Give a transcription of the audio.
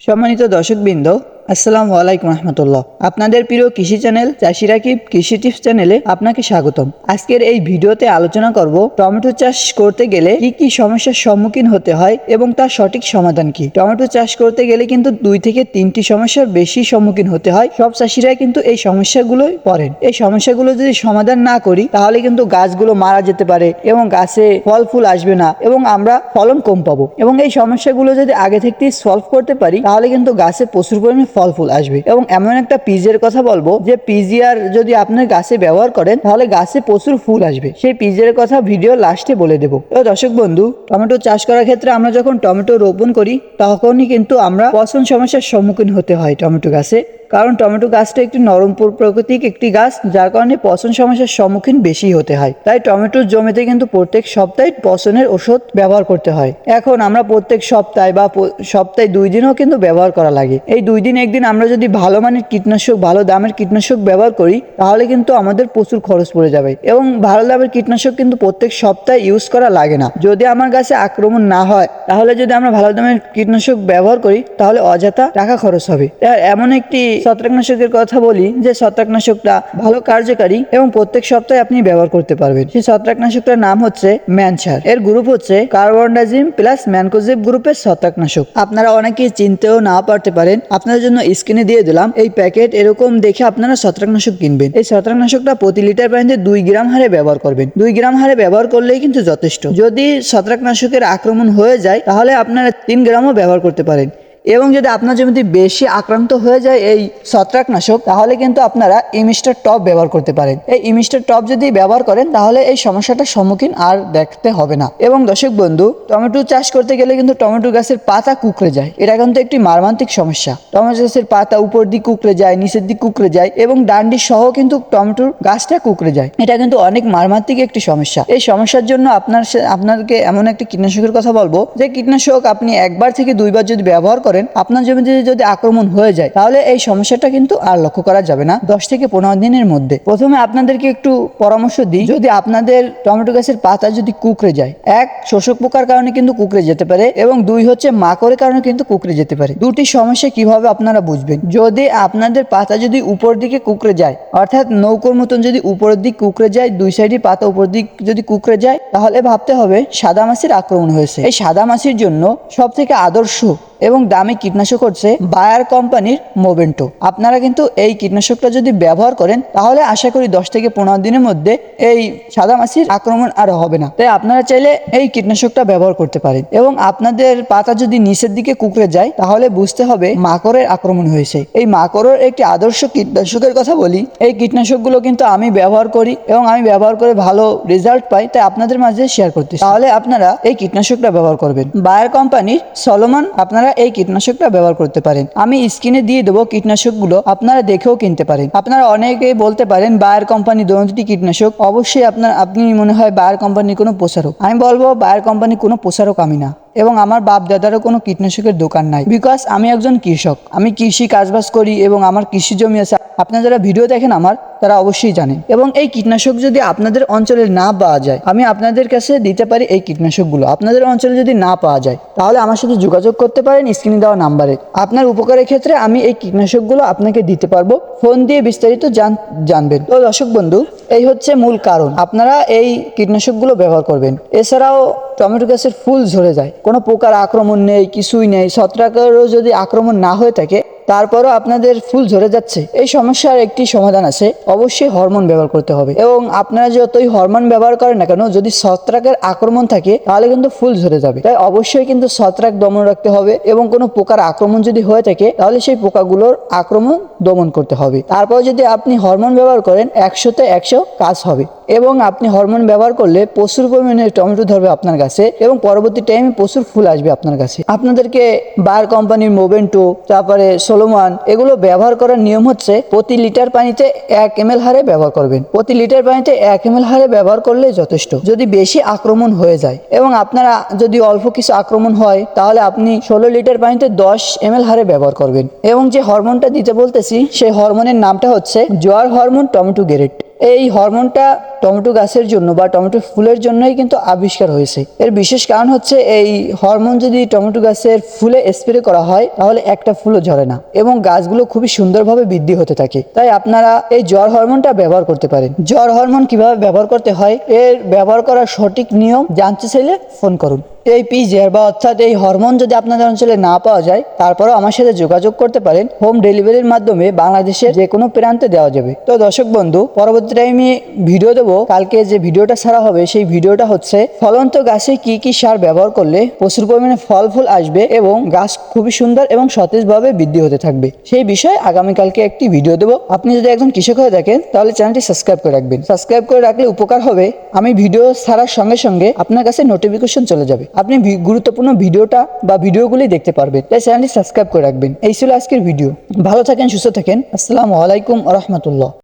সম্মানিত দর্শকবৃন্দ আসসালামু আলাইকুম রহমতুল্লাহ। আপনাদের প্রিয় কৃষি চ্যানেল চাষিরা কি কৃষি টিপস চ্যানেলে আপনাকে স্বাগতম। আজকের এই ভিডিওতে আলোচনা করব টমেটো চাষ করতে গেলে কি কি সমস্যার সম্মুখীন হতে হয় এবং তার সঠিক সমাধান কি? টমেটো চাষ করতে গেলে কিন্তু দুই থেকে তিনটি সমস্যার বেশি সম্মুখীন হতে হয়। সব চাষিরাই কিন্তু এই সমস্যাগুলোই পড়েন। এই সমস্যাগুলো যদি সমাধান না করি, তাহলে কিন্তু গাছগুলো মারা যেতে পারে এবং গাছে ফল ফুল আসবে না এবং আমরা ফলন কম পাবো। এবং এই সমস্যাগুলো যদি আগে থেকেই সলভ করতে পারি, তাহলে কিন্তু গাছে প্রচুর পরিমাণে ফল ফুল আসবে। এবং এমন একটা পিজের কথা বলব যে পিজিআর যদি আপনার গাছে ব্যবহার করেন, তাহলে গাছে প্রচুর ফুল আসবে। সেই পিজের কথা ভিডিও লাস্টে বলে দেবো। তো দর্শক বন্ধু, টমেটো চাষ করার ক্ষেত্রে আমরা যখন টমেটো রোপণ করি, তখনই কিন্তু আমরা পচন সমস্যার সম্মুখীন হতে হয় টমেটো গাছে। কারণ টমেটো গাছটা একটি নরমপুর প্রকৃতিক একটি গাছ, যার কারণে পচন সমস্যার সম্মুখীন বেশি হতে হয়। তাই টমেটোর জমিতে কিন্তু প্রত্যেক সপ্তাহে পচনের ওষুধ ব্যবহার করতে হয়। এখন আমরা প্রত্যেক সপ্তাহে বা সপ্তাহে দুই দিনও কিন্তু ব্যবহার করা লাগে। এই দুই দিন একদিন আমরা যদি ভালো মানের কীটনাশক, ভালো দামের কীটনাশক ব্যবহার করি, তাহলে কিন্তু আমাদের প্রচুর খরচ পড়ে যাবে। এবং ভালো দামের কীটনাশক কিন্তু প্রত্যেক সপ্তাহে ইউজ করা লাগে না। যদি আমার গাছে আক্রমণ না হয়, তাহলে যদি আমরা ভালো দামের কীটনাশক ব্যবহার করি, তাহলে অযথা টাকা খরচ হবে। এমন একটি ছত্রাকনাশকের কথা বলি, যে ছত্রাকনাশকটা ভালো কার্যকারী এবং প্রত্যেক সপ্তাহে আপনি ব্যবহার করতে পারবেন। সেই ছত্রাকনাশকটার নাম হচ্ছে ম্যানসার। এর গ্রুপ হচ্ছে কার্বনডাজিম প্লাস ম্যানকোজিব গ্রুপের ছত্রাকনাশক। আপনারা অনেকেই চিনতেও না পারতে পারেন, আপনাদের জন্য স্ক্রিনে দিয়ে দিলাম, এই প্যাকেট এরকম দেখে আপনারা ছত্রাকনাশক কিনবেন। এই ছত্রাকনাশকটা প্রতি লিটার পানিতে দুই গ্রাম হারে ব্যবহার করবেন। দুই গ্রাম হারে ব্যবহার করলেই কিন্তু যথেষ্ট। যদি ছত্রাকনাশকের আক্রমণ হয়ে যায়, তাহলে আপনারা তিন গ্রামও ব্যবহার করতে পারেন। এবং যদি আপনার জমিতে বেশি আক্রান্ত হয়ে যায় এই ছত্রাকনাশক, তাহলে কিন্তু আপনারা ইমিস্টার টপ ব্যবহার করতে পারেন। এই ইমিস্টার টপ যদি ব্যবহার করেন, তাহলে এই সমস্যাটার সম্মুখীন আর দেখতে হবে না। এবং দর্শক বন্ধু, টমেটো চাষ করতে গেলে কিন্তু টমেটো গাছের পাতা কুকড়ে যায়। এটা কিন্তু একটি মারমান্তিক সমস্যা। টমেটো গাছের পাতা উপর দিক কুকড়ে যায়, নিচের দিক কুকড়ে যায় এবং ডান্ডি সহ কিন্তু টমেটোর গাছটা কুকড়ে যায়। এটা কিন্তু অনেক মারমান্তিক একটি সমস্যা। এই সমস্যার জন্য আপনার আপনাকে এমন একটি কীটনাশকের কথা বলব, যে কীটনাশক আপনি একবার থেকে দুইবার যদি ব্যবহার করেন আপনার জমিতে যদি আক্রমণ হয়ে যায়, তাহলে এই সমস্যাটা কিন্তু আর লক্ষ্য করা যাবে না দশ থেকে পনেরো দিনের মধ্যে। প্রথমে আপনাদেরকে একটু পরামর্শ দিই, যদি আপনাদের টমেটো গাছের পাতা যদি কুকড়ে যায়, এক, শোষক পোকার কারণে কিন্তু কুকড়ে যেতে পারে এবং দুই, হচ্ছে মাকড়ের কারণে কিন্তু কুকড়ে যেতে পারে। দুটি সমস্যা কীভাবে আপনারা বুঝবেন? যদি আপনাদের পাতা যদি উপর দিকে কুকড়ে যায়, অর্থাৎ নৌকোর মতন যদি উপরের দিক কুকড়ে যায়, দুই সাইডে পাতা উপর দিক যদি কুকড়ে যায়, তাহলে ভাবতে হবে সাদা মাছির আক্রমণ হয়েছে। এই সাদা মাছির জন্য সব থেকে আদর্শ এবং দামি কীটনাশক হচ্ছে বায়ার কোম্পানির মোবেন্টো। আপনারা কিন্তু এই কীটনাশকটা যদি ব্যবহার করেন, তাহলে আশা করি দশ থেকে পনেরো দিনের মধ্যে এই সাদা মাছির আক্রমণ আর হবে না। তাই আপনারা চাইলে এই কীটনাশকটা ব্যবহার করতে পারেন। এবং আপনাদের পাতা যদি নিচের দিকে কুকড়ে যায়, তাহলে বুঝতে হবে মাকড়ের আক্রমণ হয়েছে। এই মাকড়ের একটি আদর্শ কীটনাশকের কথা বলি, এই কীটনাশকগুলো কিন্তু আমি ব্যবহার করি এবং আমি ব্যবহার করে ভালো রেজাল্ট পাই, তাই আপনাদের মাঝে শেয়ার করতে তাহলে আপনারা এই কীটনাশকটা ব্যবহার করবেন। বায়ার কোম্পানির সলোমান, আপনারা এই কীটনাশকটা ব্যবহার করতে পারেন। আমি স্ক্রিনে দিয়ে দেবো কীটনাশকগুলো, আপনারা দেখেও কিনতে পারেন। আপনারা অনেকেই বলতে পারেন, বায়ার কোম্পানি দুটি কীটনাশক। অবশ্যই আপনার, আপনি মনে হয় বায়ার কোম্পানির কোনো প্রসারক আমি বলব, বায়ার কোম্পানির কোনো প্রসারক আমি না। এবং আমার বাপ দাদারও কোনো কীটনাশকের দোকান নাই। বিকজ আমি একজন কৃষক, আমি কৃষি কাজবাজ করি এবং আমার কৃষি জমি আছে। আপনারা যারা ভিডিও দেখেন আমার, তারা অবশ্যই জানেন। এবং এই কীটনাশক যদি আপনাদের অঞ্চলে না পাওয়া যায়, আমি আপনাদের কাছে দিতে পারি এই কীটনাশকগুলো। আপনাদের অঞ্চলে যদি না পাওয়া যায়, তাহলে আমার সাথে যোগাযোগ করতে পারেন স্ক্রিনে দেওয়া নাম্বারে। আপনার উপকারের ক্ষেত্রে আমি এই কীটনাশকগুলো আপনাকে দিতে পারব। ফোন দিয়ে বিস্তারিত জান জানবেন। তো দর্শক বন্ধু, এই হচ্ছে মূল কারণ। আপনারা এই কীটনাশকগুলো ব্যবহার করবেন। এছাড়াও টমেটো গাছের ফুল ঝরে যায়। কোনো পোকার আক্রমণ নেই, কিছুই নেই। ছত্রাকেরও যদি আক্রমণ না হয়ে থাকে তারপরও আপনাদের ফুল ঝরে যাচ্ছে। এই সমস্যার একটি সমাধান আছে। অবশ্যই হরমোন ব্যবহার করতে হবে। এবং আপনারা যতই হরমোন ব্যবহার করেন না কেন, যদি ছত্রাকের আক্রমণ থাকে, তাহলে কিন্তু ফুল ঝরে যাবে। তাই অবশ্যই কিন্তু ছত্রাক দমন রাখতে হবে এবং কোনো পোকার আক্রমণ যদি হয়ে থাকে, তাহলে সেই পোকাগুলোর আক্রমণ দমন করতে হবে। তারপর যদি আপনি হরমোন ব্যবহার করেন, একশোতে একশো কাজ হবে। এবং আপনি হরমোন ব্যবহার করলে প্রচুর পরিমাণে টমেটো ধরবে আপনার কাছে এবং পরবর্তী টাইমে প্রচুর ফুল আসবে আপনার কাছে। আপনাদেরকে বার কোম্পানির মোবেন্টো তারপরে সোলোমান, এগুলো ব্যবহার করার নিয়ম হচ্ছে প্রতি লিটার পানিতে এক এম হারে ব্যবহার করবেন। প্রতি লিটার পানিতে এক এম হারে ব্যবহার করলে যথেষ্ট। যদি বেশি আক্রমণ হয়ে যায় এবং আপনারা যদি অল্প কিছু আক্রমণ হয়, তাহলে আপনি ষোলো লিটার পানিতে দশ এম হারে ব্যবহার করবেন। এবং যে হরমোনটা দিতে বলতেছি, সেই হরমোনের নামটা হচ্ছে জোয়ার হরমোন টমেটো গ্যারেট এই হরমোনটা টমেটো গাছের জন্য বা টমেটো ফুলের জন্যই কিন্তু আবিষ্কার হয়েছে। এর বিশেষ কারণ হচ্ছে এই হরমোন যদি টমেটো গাছের ফুলে স্প্রে করা হয়, তাহলে একটা ফুলও ঝরে না এবং গাছগুলো খুবই সুন্দরভাবে বৃদ্ধি হতে থাকে। তাই আপনারা এই জ্বর হরমোনটা ব্যবহার করতে পারেন। জ্বর হরমোন কীভাবে ব্যবহার করতে হয়, এর ব্যবহার করার সঠিক নিয়ম জানতে চাইলে ফোন করুন। এই পিজের বা অর্থাৎ এই হরমোন যদি আপনাদের অঞ্চলে না পাওয়া যায়, তারপরেও আমার সাথে যোগাযোগ করতে পারেন। হোম ডেলিভারির মাধ্যমে বাংলাদেশের যে কোনো প্রান্তে দেওয়া যাবে। তো দর্শক বন্ধু, পরবর্তী টাইমে ভিডিও দেবো। কালকে যে ভিডিওটা ছাড়া হবে, সেই ভিডিওটা হচ্ছে, ফলন্ত গাছে কি কি সার ব্যবহার করলে প্রচুর পরিমাণে ফল ফুল আসবে এবং গাছ খুবই সুন্দর এবং সতেজভাবে বৃদ্ধি হতে থাকবে। সেই বিষয়ে আগামীকালকে একটি ভিডিও দেবো। আপনি যদি একজন কৃষক হয়ে থাকেন, তাহলে চ্যানেলটি সাবস্ক্রাইব করে রাখবেন। সাবস্ক্রাইব করে রাখলে উপকার হবে, আমি ভিডিও ছাড়ার সঙ্গে সঙ্গে আপনার কাছে নোটিফিকেশন চলে যাবে। আপনি গুরুত্বপূর্ণ ভিডিওটা বা ভিডিওগুলি দেখতে পারবেন, তাই চ্যানেলটি সাবস্ক্রাইব করে রাখবেন। এই ছিল আজকের ভিডিও ভালো থাকেন, সুস্থ থাকেন। আসসালামু আলাইকুম রহমতুল্লাহ।